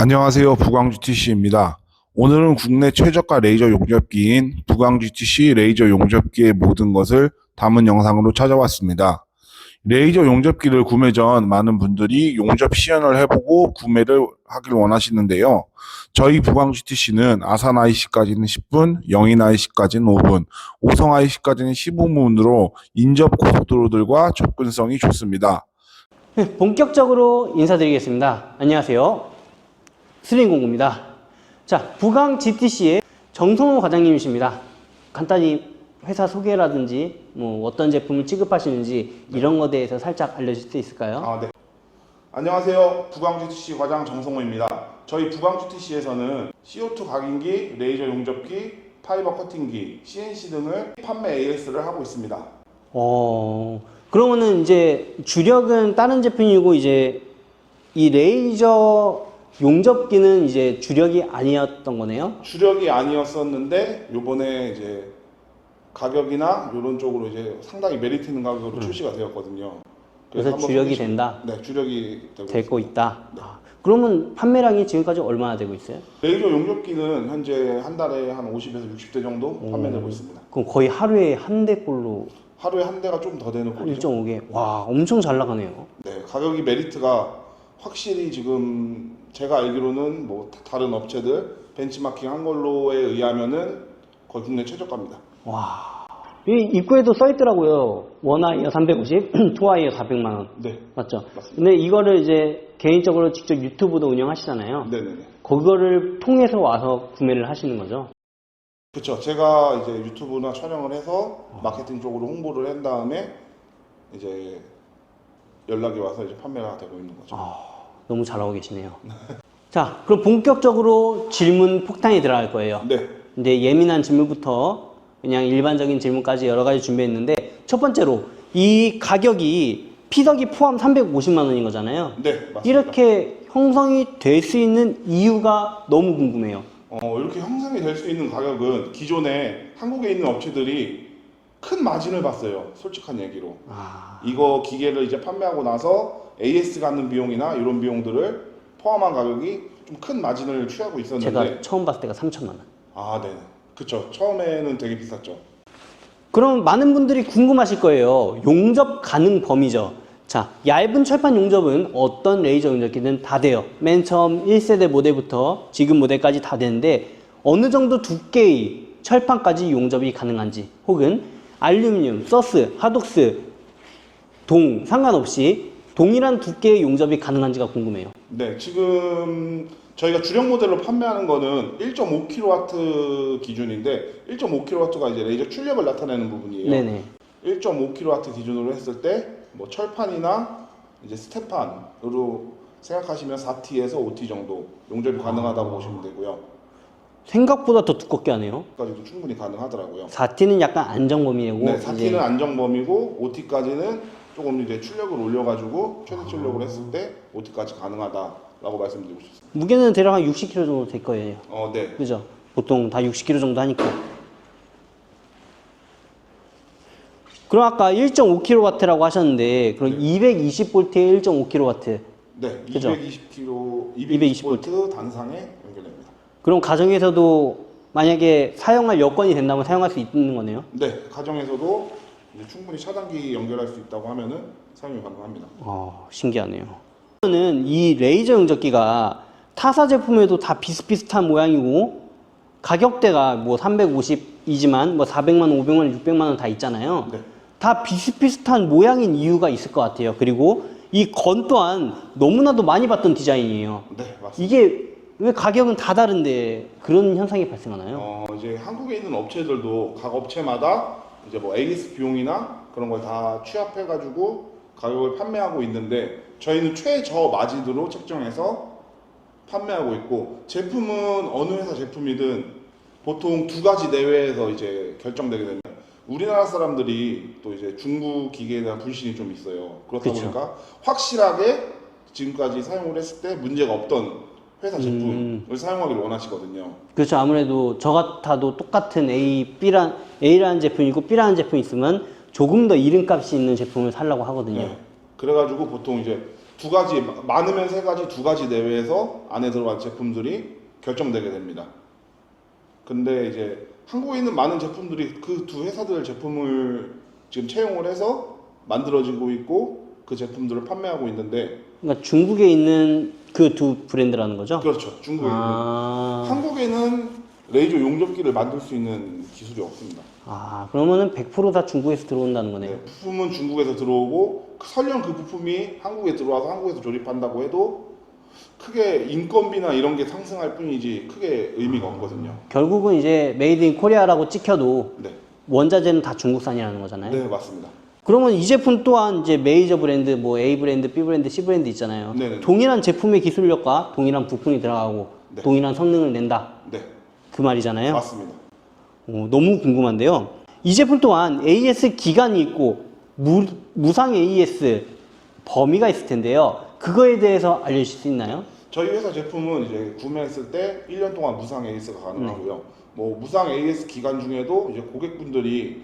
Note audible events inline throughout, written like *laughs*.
안녕하세요. 부광GTC입니다. 오늘은 국내 최저가 레이저 용접기인 부광GTC 레이저 용접기의 모든 것을 담은 영상으로 찾아왔습니다. 레이저 용접기를 구매 전 많은 분들이 용접 시연을 해보고 구매를 하길 원하시는데요. 저희 부광GTC는 아산 IC까지는 10분, 영인 IC까지는 5분, 오성 IC까지는 15분으로 인접 고속도로들과 접근성이 좋습니다. 네, 본격적으로 인사드리겠습니다. 안녕하세요. 스링 공구입니다. 자, 부강 GTC의 정성호 과장님이십니다. 간단히 회사 소개라든지 뭐 어떤 제품을 취급하시는지 이런 것에 대해서 살짝 알려주실 수 있을까요? 아, 네. 안녕하세요. 부광GTC 과장 정성호입니다. 저희 부광GTC에서는 CO2 각인기, 레이저 용접기, 파이버 커팅기, CNC 등을 판매 AS를 하고 있습니다. 어, 그러면은 이제 주력은 다른 제품이고 이제 이 레이저 용접기는 이제 주력이 아니었던 거네요. 주력이 아니었었는데 요번에 이제 가격이나 이런 쪽으로 이제 상당히 메리트 있는 가격으로 출시가 되었거든요. 음. 그래서 한번 주력이 된다? 네, 주력이 되고 되고 있다. 아, 그러면 판매량이 지금까지 얼마나 되고 있어요? 레이저 용접기는 현재 한 달에 한 50에서 60대 정도 판매되고 있습니다. 그럼 거의 하루에 한 대꼴로 하루에 한 대가 좀 더 되는 한 꼴이죠. 1.5개. 와, 엄청 잘 나가네요. 네, 가격이 메리트가 확실히 지금 제가 알기로는 뭐 다- 다른 업체들 벤치마킹 한 걸로에 의하면은 거의 국내 최저가입니다. 와. 이 입구에도 써 있더라고요. 원아이어 350, *clears throat* 투아이어 400만 원. 네, 맞죠? 맞습니다. 근데 이거를 이제 개인적으로 직접 유튜브도 운영하시잖아요. 네네네. 그거를 통해서 와서 구매를 하시는 거죠. 그렇죠. 제가 이제 유튜브나 촬영을 해서 마케팅 쪽으로 홍보를 한 다음에 이제 연락이 와서 이제 판매가 되고 있는 거죠. 아, 너무 잘하고 계시네요. 자, 그럼 본격적으로 질문 폭탄이 들어갈 거예요. 네, 이제 예민한 질문부터 그냥 일반적인 질문까지 여러 가지 준비했는데 첫 번째로 이 가격이 피석이 포함 350만 원인 거잖아요. 네, 맞습니다. 이렇게 형성이 될 수 있는 이유가 너무 궁금해요. 어, 이렇게 형성이 될 수 있는 가격은 기존에 한국에 있는 업체들이 큰 마진을 봤어요. 솔직한 얘기로. 아, 이거 기계를 이제 판매하고 나서 AS 갖는 비용이나 이런 비용들을 포함한 가격이 좀 큰 마진을 취하고 있었는데 제가 처음 봤을 때가 3천만 원. 아, 네. 그쵸. 처음에는 되게 비쌌죠. 그럼 많은 분들이 궁금하실 거예요. 용접 가능 범위죠. 자, 얇은 철판 용접은 어떤 레이저 용접기든 다 돼요. 맨 처음 1세대 모델부터 지금 모델까지 다 되는데 어느 정도 두께의 철판까지 용접이 가능한지 혹은 알루미늄, 서스, 하독스, 동 상관없이 동일한 두께의 용접이 가능한지가 궁금해요. 네, 지금 저희가 주력 모델로 판매하는 거는 1.5kW 기준인데 1.5kW가 이제 레이저 출력을 나타내는 부분이에요. 네네. 1.5kW 기준으로 했을 때 뭐 철판이나 이제 스테판으로 생각하시면 4T에서 5T 정도 용접이 가능하다고 보시면 되고요. 생각보다 더 두껍게 하네요. 까지도 충분히 가능하더라고요. 4T는 약간 안정범위고 네, 4T는 안정범위고 5T까지는 조금 이제 출력을 올려가지고 최대 출력을 했을 때 5T까지 가능하다라고 말씀드리고 싶습니다. 무게는 대략 한 60kg 정도 될 거예요. 어, 네. 그죠? 보통 다 60kg 정도 하니까. 그럼 아까 1.5kW라고 하셨는데, 그럼 220V에 1.5kW. 네, 그죠? 220kV, 220V 220V 단상에 연결됩니다. 그럼 가정에서도 만약에 사용할 여건이 된다면 사용할 수 있는 거네요? 네, 가정에서도 이제 충분히 차단기 연결할 수 있다고 하면은 사용이 가능합니다. 어, 신기하네요. 저는 이 레이저 용접기가 타사 제품에도 다 비슷비슷한 모양이고, 가격대가 뭐 350이지만 뭐 400만, 500만, 600만 원 다 있잖아요. 네. 다 비슷비슷한 모양인 이유가 있을 것 같아요. 그리고 이 건 또한 너무나도 많이 봤던 디자인이에요. 네, 맞습니다. 이게 왜 가격은 다 다른데 그런 현상이 발생하나요? 어, 이제 한국에 있는 업체들도 각 업체마다 이제 뭐 AS 비용이나 그런 걸 다 취합해가지고 가격을 판매하고 있는데 저희는 최저 마진으로 책정해서 판매하고 있고 제품은 어느 회사 제품이든 보통 두 가지 내외에서 이제 결정되게 되면 우리나라 사람들이 또 이제 중국 기계에 대한 불신이 좀 있어요. 그렇다 그쵸. 보니까 확실하게 지금까지 사용을 했을 때 문제가 없던 회사 제품을 사용하기를 원하시거든요. 그렇죠. 아무래도 저 같아도 똑같은 A, B란, A라는 제품이고 B라는 제품이 있으면 조금 더 이름값이 있는 제품을 살라고 하거든요. 네. 그래가지고 보통 이제 두 가지 많으면 세 가지 두 가지 내외에서 안에 들어간 제품들이 결정되게 됩니다. 근데 이제 한국에 있는 많은 제품들이 그 두 회사들 제품을 지금 채용을 해서 만들어지고 있고 그 제품들을 판매하고 있는데 그러니까 중국에 있는 그 두 브랜드라는 거죠? 그렇죠 중국에 있는 아, 한국에는 레이저 용접기를 만들 수 있는 기술이 없습니다. 아 그러면은 100%다 중국에서 들어온다는 거네요. 네, 부품은 중국에서 들어오고 설령 그 부품이 한국에 들어와서 한국에서 조립한다고 해도 크게 인건비나 이런 게 상승할 뿐이지 크게 의미가 없거든요. 결국은 이제 메이드 인 코리아라고 찍혀도 네, 원자재는 다 중국산이라는 거잖아요. 네 맞습니다. 그러면 이 제품 또한 이제 메이저 브랜드, 뭐 A 브랜드, B 브랜드, C 브랜드 있잖아요. 네네. 동일한 제품의 기술력과 동일한 부품이 들어가고 네. 동일한 성능을 낸다. 네, 그 말이잖아요. 맞습니다. 어, 너무 궁금한데요. 이 제품 또한 AS 기간이 있고 무, 무상 AS 범위가 있을 텐데요. 그거에 대해서 알려주실 수 있나요? 저희 회사 제품은 이제 구매했을 때 1년 동안 무상 AS가 가능하고요. 네. 뭐 무상 AS 기간 중에도 이제 고객분들이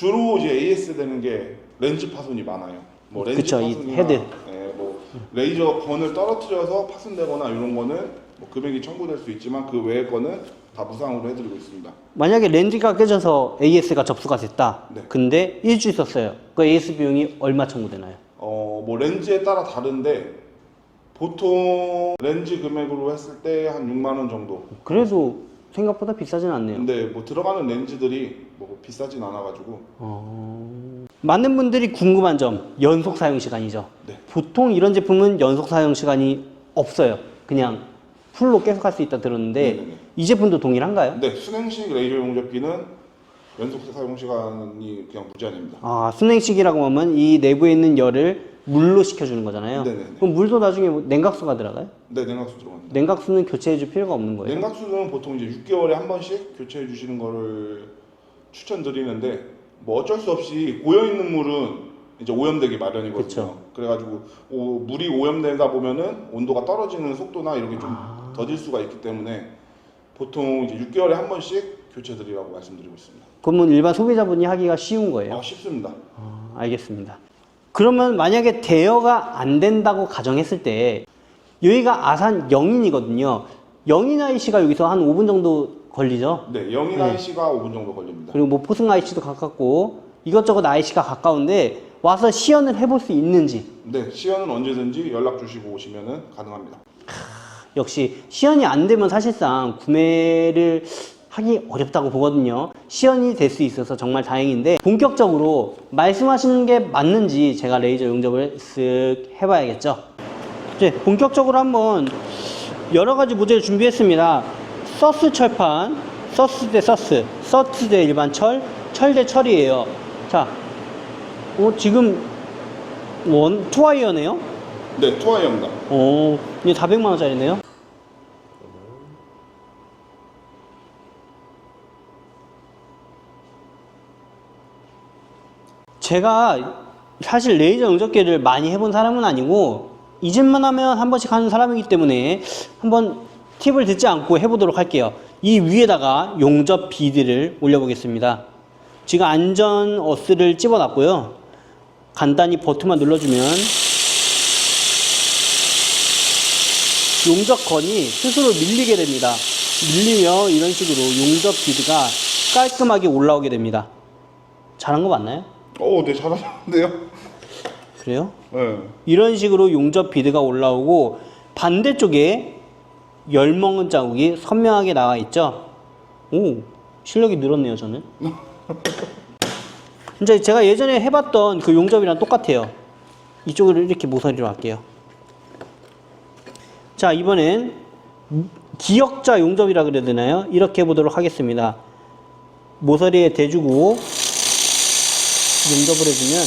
주로 이제 AS 되는 게 렌즈 파손이 많아요. 뭐 렌즈 그쵸, 이 파손이나 헤드. 예, 뭐 레이저 건을 떨어뜨려서 파손되거나 이런 거는 뭐 금액이 청구될 수 있지만 그 외의 거는 다 무상으로 해드리고 있습니다. 만약에 렌즈가 깨져서 AS가 접수가 됐다. 네. 근데 일주일 썼어요. 그 AS 비용이 얼마 청구되나요? 어, 뭐 렌즈에 따라 다른데 보통 렌즈 금액으로 했을 때 한 6만 원 정도. 그래도 생각보다 비싸진 않네요. 근데 뭐 들어가는 렌즈들이 뭐 비싸진 않아가지고 어... 많은 분들이 궁금한 점, 연속 사용 시간이죠. 네. 보통 이런 제품은 연속 사용 시간이 없어요. 그냥 풀로 계속 할 수 있다 들었는데 네네네. 이 제품도 동일한가요? 네, 수냉식 레이저 용접기는 연속 사용 시간이 그냥 무제한입니다. 아, 순행식이라고 하면 이 내부에 있는 열을 물로 식혀주는 거잖아요. 네네네. 그럼 물도 나중에 뭐 냉각수가 들어가요? 네, 냉각수 들어갑니다. 냉각수는 교체해줄 필요가 없는 거예요. 냉각수는 보통 이제 6개월에 한 번씩 교체해 주시는 거를 추천드리는데 뭐 어쩔 수 없이 고여 있는 물은 이제 오염되기 마련이거든요. 그쵸. 그래가지고 오- 물이 오염되다 보면은 온도가 떨어지는 속도나 이런 게좀 아. 더딜 수가 있기 때문에 보통 이제 6개월에 한 번씩 교체 드리라고 말씀드리고 있습니다. 그러면 일반 소비자분이 하기가 쉬운 거예요. 아, 쉽습니다. 아, 알겠습니다. 그러면 만약에 대여가 안 된다고 가정했을 때 여기가 아산 영인이거든요. 영인 IC가 여기서 한 5분 정도 걸리죠. 네, 영인 네. IC가 5분 정도 걸립니다. 그리고 뭐 포승 IC도 가깝고 이것저것 IC가 가까운데 와서 시연을 해볼 수 있는지 네, 시연은 언제든지 연락 주시고 오시면은 가능합니다. 역시 시연이 안 되면 사실상 구매를 하기 어렵다고 보거든요. 시연이 될 수 있어서 정말 다행인데 본격적으로 말씀하시는 게 맞는지 제가 레이저 용접을 쓱 해봐야겠죠. 이제 본격적으로 한번 여러 가지 모델을 준비했습니다. 서스 철판, 서스 대 서스, 서스 대 일반 철, 철 대 철이에요. 자, 어, 지금 원 투와이어네요. 네, 투하이어입니다. 오, 이게 400만 원짜리네요. 제가 사실 레이저 용접기를 많이 해본 사람은 아니고 이 집만 하면 한 번씩 하는 사람이기 때문에 한번 팁을 듣지 않고 해보도록 할게요. 이 위에다가 용접 비드를 올려보겠습니다. 지금 안전 어스를 집어놨고요. 간단히 버튼만 눌러주면 용접건이 스스로 밀리게 됩니다. 밀리면 이런 식으로 용접 비드가 깔끔하게 올라오게 됩니다. 잘한 거 맞나요? 오, 네, 잘하셨는데요. 그래요? 네. 이런 식으로 용접 비드가 올라오고 반대쪽에 열 먹은 자국이 선명하게 나와 있죠. 오, 실력이 늘었네요, 저는. *laughs* 이제 제가 예전에 해봤던 그 용접이랑 똑같아요. 이쪽으로 이렇게 모서리로 할게요. 자, 이번엔 기역자 용접이라 그래야 되나요? 이렇게 해보도록 하겠습니다. 모서리에 대주고 용접을 해주면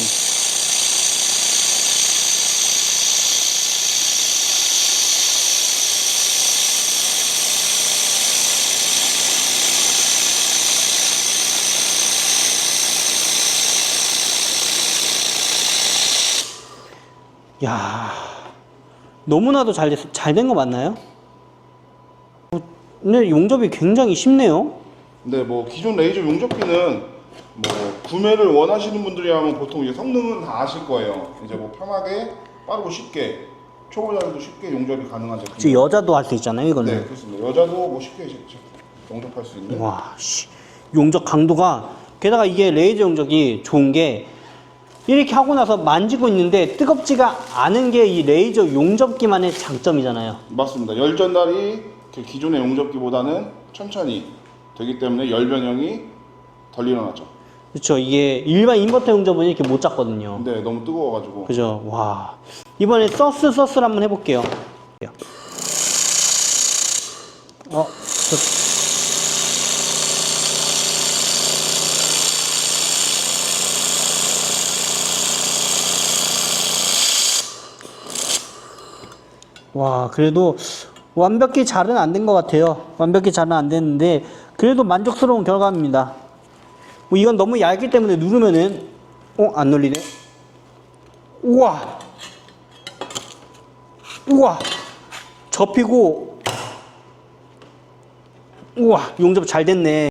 야 너무나도 잘, 잘 된 거 맞나요? 어, 근데 용접이 굉장히 쉽네요. 네, 뭐 기존 레이저 용접기는 뭐 구매를 원하시는 분들이라면 보통 이제 성능은 다 아실 거예요. 이제 뭐 편하게 빠르고 쉽게 초보자들도 쉽게 용접이 가능한 제품. 지금 여자도 할 수 있잖아요, 이거는. 네, 그렇습니다. 여자도 뭐 쉽게 제- 용접할 수 있는. 와, 씨. 용접 강도가 게다가 이게 레이저 용접이 좋은 게 이렇게 하고 나서 만지고 있는데 뜨겁지가 않은 게 이 레이저 용접기만의 장점이잖아요. 맞습니다. 열 전달이 그 기존의 용접기보다는 천천히 되기 때문에 열 변형이 덜 일어나죠. 그렇죠. 이게 일반 인버터 용접은 이렇게 못 잡거든요. 근데 너무 뜨거워가지고. 그죠. 와. 이번에 서스 서스를 한번 해볼게요. 어, 저... 와, 그래도 완벽히 잘은 안 된 것 같아요. 완벽히 잘은 안 됐는데, 그래도 만족스러운 결과입니다. 뭐 이건 너무 얇기 때문에 누르면은, 어, 안 눌리네. 우와! 우와! 접히고, 우와! 용접 잘 됐네.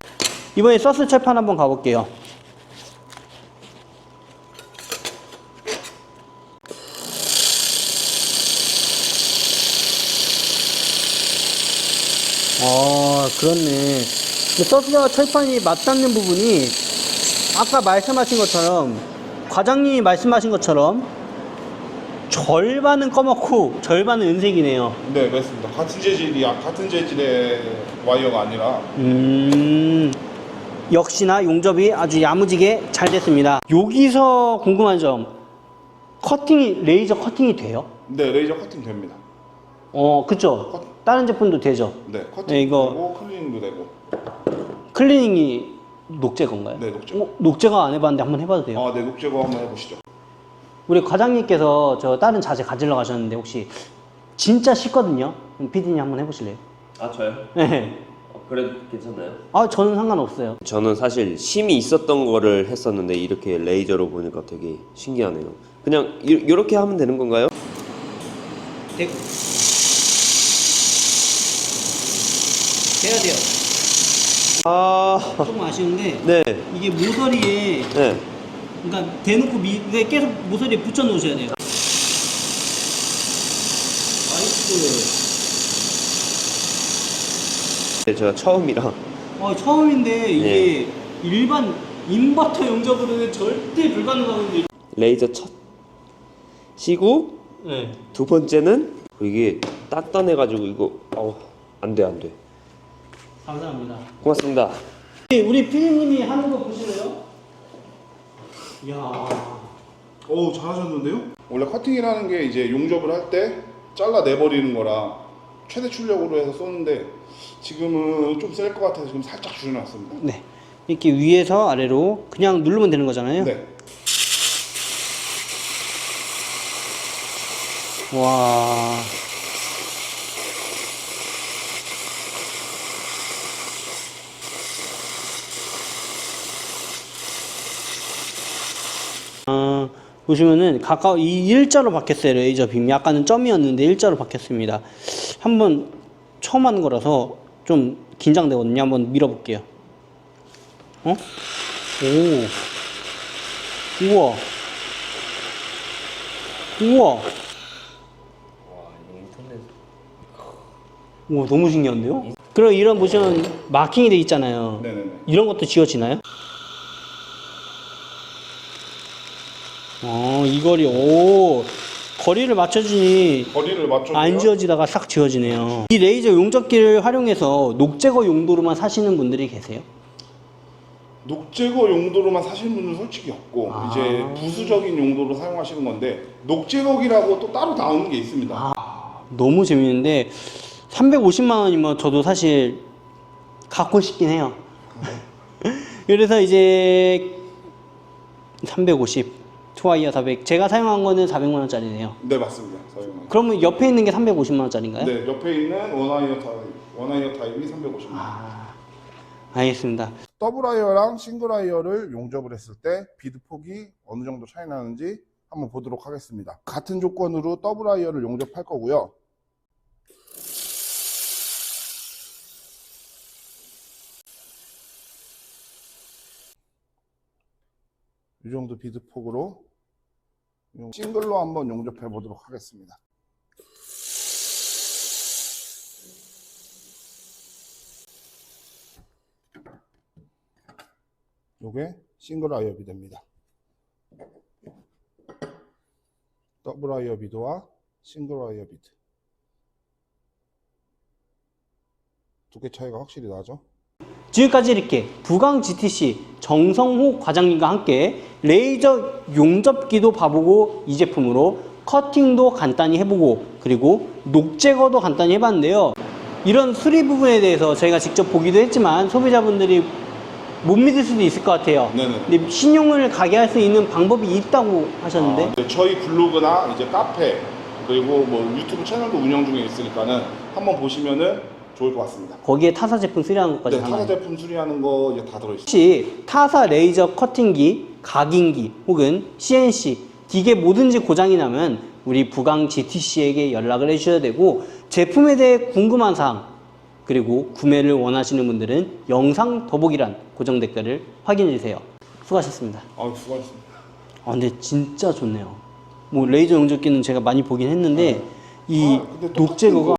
이번에 서스 철판 한번 가볼게요. 아, 그렇네. 서스와 철판이 맞닿는 부분이 아까 말씀하신 것처럼 과장님이 말씀하신 것처럼 절반은 검었고 절반은 은색이네요. 네, 맞습니다. 같은 재질이 같은 재질의 와이어가 아니라 음, 역시나 용접이 아주 야무지게 잘 됐습니다. 여기서 궁금한 점, 커팅이 레이저 커팅이 돼요? 네 레이저 커팅 됩니다. 어, 그쵸? 컷. 다른 제품도 되죠? 네 커팅 네, 이거- 되고 클리닝도 되고. 클리닝이 녹제 건가요? 네, 녹제거. 어, 녹제거 안 해봤는데 한번 해봐도 돼요? 아, 네 녹제거 한번 해보시죠. 우리 과장님께서 저 다른 자재 가지러 가셨는데 혹시 진짜 쉽거든요? 피디님 한번 해보실래요? 아 저요? 네. 어, 그래도 괜찮나요? 아, 저는 상관없어요. 저는 사실 심이 있었던 거를 했었는데 이렇게 레이저로 보니까 되게 신기하네요. 그냥 이, 이렇게 하면 되는 건가요? 되고. 돼야 돼요. 아, 조금 아쉬운데 네, 이게 모서리에 네. 그러니까 대놓고 미, 계속 모서리에 붙여 놓으셔야 돼요. 나이스. 네, 제가 처음이라 어, 처음인데 이게 일반 인버터 용접으로는 절대 불가능하거든요. 레이저 첫 시고 네. 두 번째는 이게 단단해가지고 이거 어, 안돼 안돼. 감사합니다. 고맙습니다. 우리 피디님이 하는 거 보실래요? 이야. 오 잘하셨는데요? 원래 커팅이라는 게 이제 용접을 할 때 잘라 내버리는 거라 최대 출력으로 해서 쏘는데 지금은 좀 셀 것 같아서 지금 살짝 줄여놨습니다. 네. 이렇게 위에서 아래로 그냥 누르면 되는 거잖아요. 네. 와. 아, 보시면은 가까워 이 일자로 바뀌었어요 레이저 빔이 아까는 점이었는데 일자로 바뀌었습니다. 한번 처음 하는 거라서 좀 긴장되거든요. 한번 밀어볼게요. 어? 오. 우와. 우와. 오, 너무 신기한데요? 그럼 이런 보시면 마킹이 돼 있잖아요. 네네네. 이런 것도 지워지나요? 어, 이 거리, 오, 거리를 맞춰주니 거리를 맞춰. 안 지워지다가 싹 지워지네요. 이 레이저 용접기를 활용해서 녹제거 용도로만 사시는 분들이 계세요? 녹제거 용도로만 사시는 분은 솔직히 없고 아. 이제 부수적인 용도로 사용하시는 건데 녹제거기라고 또 따로 나오는 게 있습니다. 너무 재밌는데 350만 원이면 저도 사실 갖고 싶긴 해요. *laughs* 그래서 이제 350 투아이어 400 제가 사용한 거는 400만 원짜리네요. 네 맞습니다. 사용은. 그러면 옆에 있는 게 350만 원짜리인가요? 네 옆에 있는 원아이어 타입 원아이어 타입이 350만 원. 아, 알겠습니다. 더블 아이어랑 싱글 아이어를 용접을 했을 때 비드 폭이 어느 정도 차이 나는지 한번 보도록 하겠습니다. 같은 조건으로 더블 아이어를 용접할 거고요. 이 정도 비드 폭으로 싱글로 한번 용접해 보도록 하겠습니다. 요게 싱글 아이어비 됩니다. 더블 아이어비드와 싱글 아이어비드 두께 차이가 확실히 나죠. 지금까지 이렇게 부강 GTC 정성호 과장님과 함께 레이저 용접기도 봐보고 이 제품으로 커팅도 간단히 해보고 그리고 녹 제거도 간단히 해봤는데요. 이런 수리 부분에 대해서 저희가 직접 보기도 했지만 소비자분들이 못 믿을 수도 있을 것 같아요. 네네. 근데 신용을 가게 할 수 있는 방법이 있다고 하셨는데 아, 네, 저희 블로그나 이제 카페 그리고 뭐 유튜브 채널도 운영 중에 있으니까는 한번 보시면은 좋을 것 같습니다. 거기에 타사 제품 수리하는 것까지 네, 다 타사 나와요. 제품 수리하는 거 이제 다 들어있어요. 혹시 타사 레이저 커팅기, 각인기 혹은 CNC 기계 뭐든지 고장이 나면 우리 부강 GTC에게 연락을 해주셔야 되고 제품에 대해 궁금한 사항 그리고 구매를 원하시는 분들은 영상 더보기란 고정 댓글을 확인해 주세요. 수고하셨습니다. 아, 수고하셨습니다. 아 근데 진짜 좋네요. 뭐 레이저 용접기는 제가 많이 보긴 했는데 이 아, 근데 녹 제거가